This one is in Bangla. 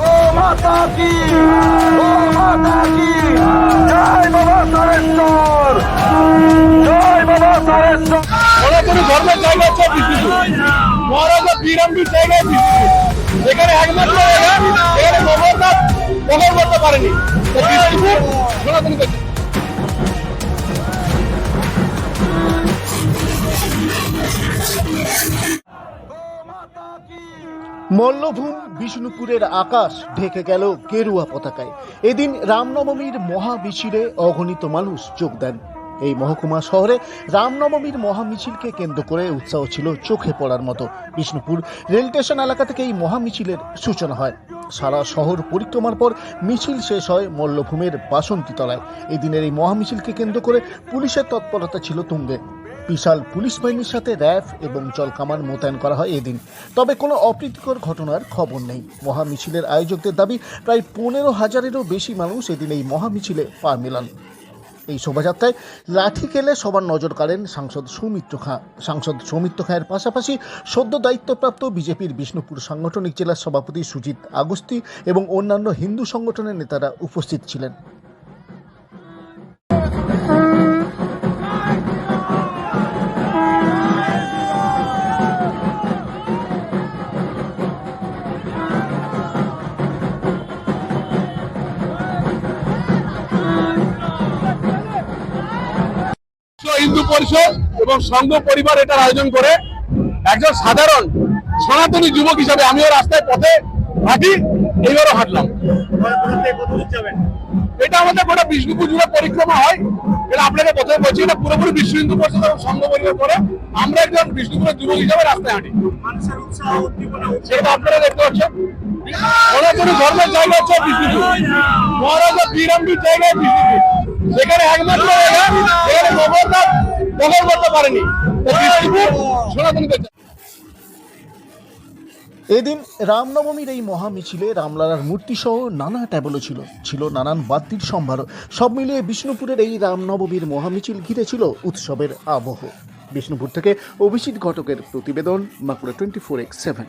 ও মাতা কি? ধর্মের জায়গা হচ্ছে বিষ্ণুপুর মহারাজা বিরামবির জায়গায় বিষ্ণুপুর এখানে একমাত্র এখানে গোবরনাথ দখল করতে পারেনি। মল্লভূম বিষ্ণুপুরের আকাশ ঢেকে গেল গেরুয়া পতাকায়। এদিন রামনবমীর মহামিছিলে অগণিত মানুষ যোগ দেন। এই মহকুমা শহরে রামনবমীর মহামিছিলকে কেন্দ্র করে উৎসাহ ছিল চোখে পড়ার মতো। বিষ্ণুপুর রেল স্টেশন এলাকা থেকে এই মহামিছিলের সূচনা হয়। সারা শহর পরিক্রমার পর মিছিল শেষ হয় মল্লভূমের বাসন্তী তলায়। এই এই মহামিছিলকে কেন্দ্র করে পুলিশের তৎপরতা ছিল তুঙ্গে। বিশাল পুলিশ বাহিনীর সাথে র্যাফ এবং জলকামান মোতায়েন করা হয় এদিন। তবে কোনো অপ্রীতিকর ঘটনার খবর নেই। মহামিছিলের আয়োজকদের দাবি, প্রায় পনেরো হাজারেরও বেশি মানুষ এদিন এই মহামিছিলে পা মেলান। এই শোভাযাত্রায় লাঠি খেলে সবার নজর কাড়েন সাংসদ সৌমিত্র খাঁ, সাংসদ সৌমিত্র খাঁয়ের পাশাপাশি সদ্য দায়িত্বপ্রাপ্ত বিজেপির বিষ্ণুপুর সাংগঠনিক জেলার সভাপতি সুজিত আগস্তি এবং অন্যান্য হিন্দু সংগঠনের নেতারা উপস্থিত ছিলেন। পরিষদ এবং সংঘ পরিবার এটার আয়োজন করে একজন সাধারণ সনাতনী যুবক হিসাবে আমিও রাস্তায় পথে হাঁটি, এইবারও হাঁটলাম। এটা আমাদের গোটা বিষ্ণুপুর জুড়ে পরিক্রমা হয়। এটা আপনাকে প্রথমে বলছি, এটা পুরোপুরি বিশ্ব হিন্দু পরিষদ এবং সংঘ পরিবার করে আমরা একজন বিষ্ণুপুরের যুবক হিসাবে রাস্তায় হাঁটি। সেটা আপনারা দেখতে পাচ্ছেন। সনাতনী ধর্মের জায়গা সেখানে একমাত্র পারেনি। এদিন রামনবমীর এই মহামিছিলে রামলালার মূর্তিসহ নানা ট্যাবলো ছিল ছিল নানান বাদ্যির সম্ভার। সব মিলিয়ে বিষ্ণুপুরের এই রামনবমীর মহামিছিল ঘিরে ছিল উৎসবের আবহ। বিষ্ণুপুর থেকে অভিজিৎ ঘটকের প্রতিবেদন মাকুড়া টোয়েন্টি ফোর এক্স সেভেন।